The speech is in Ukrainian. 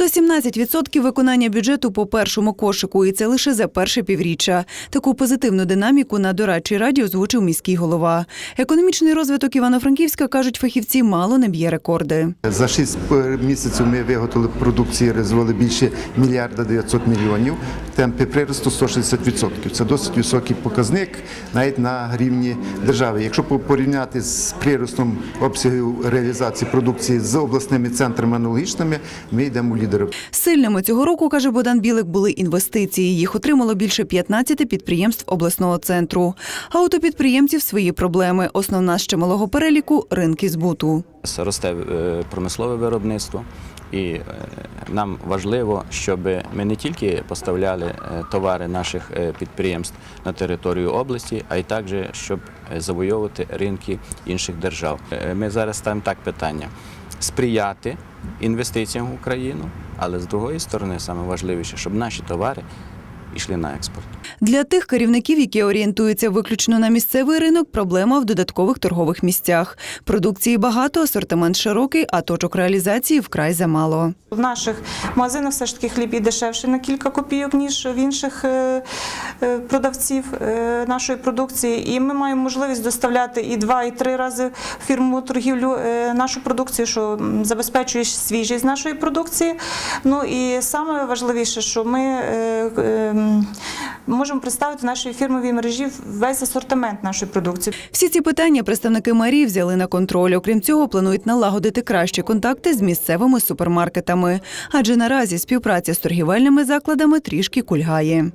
117% виконання бюджету по першому кошику, і це лише за перше півріччя. Таку позитивну динаміку на дорадчій раді озвучив міський голова. Економічний розвиток Івано-Франківська кажуть фахівці мало не б'є рекорди. За 6 місяців ми виготовили продукції, реалізували більше мільярда 900 мільйонів. Темпи приросту 160%. Це досить високий показник навіть на рівні держави. Якщо по- порівняти з приростом обсягів реалізації продукції з обласними центрами аналогічними, ми йдемо в лідери. Сильними цього року, каже Богдан Білик, були інвестиції. Їх отримало більше 15 підприємств обласного центру. А у підприємців свої проблеми. Основна з чималого переліку ринки збуту. Росте е, промислове виробництво, і е, нам важливо, щоб ми не тільки поставляли е, товари наших підприємств на територію області, а й також щоб завойовувати ринки інших держав. Ми зараз ставимо так питання: сприяти інвестиціям в Україну, але з другої сторони, саме важливіше, щоб наші товари йшли на експорт. Для тих керівників, які орієнтуються виключно на місцевий ринок, проблема в додаткових торгових місцях. Продукції багато, асортимент широкий, а точок реалізації вкрай замало. В наших магазинах все ж таки хліб і дешевше на кілька копійок, ніж в інших е, продавців е, нашої продукції. І ми маємо можливість доставляти і два, і три рази в фірмову торгівлю е, нашу продукцію, що забезпечує свіжість нашої продукції. Ну і саме важливіше, що ми е, е, можемо представити нашій фірмовій мережі весь асортимент нашої продукції. Всі ці питання представники мерії взяли на контроль. Окрім цього, планують налагодити кращі контакти з місцевими супермаркетами, адже наразі співпраця з торгівельними закладами трішки кульгає.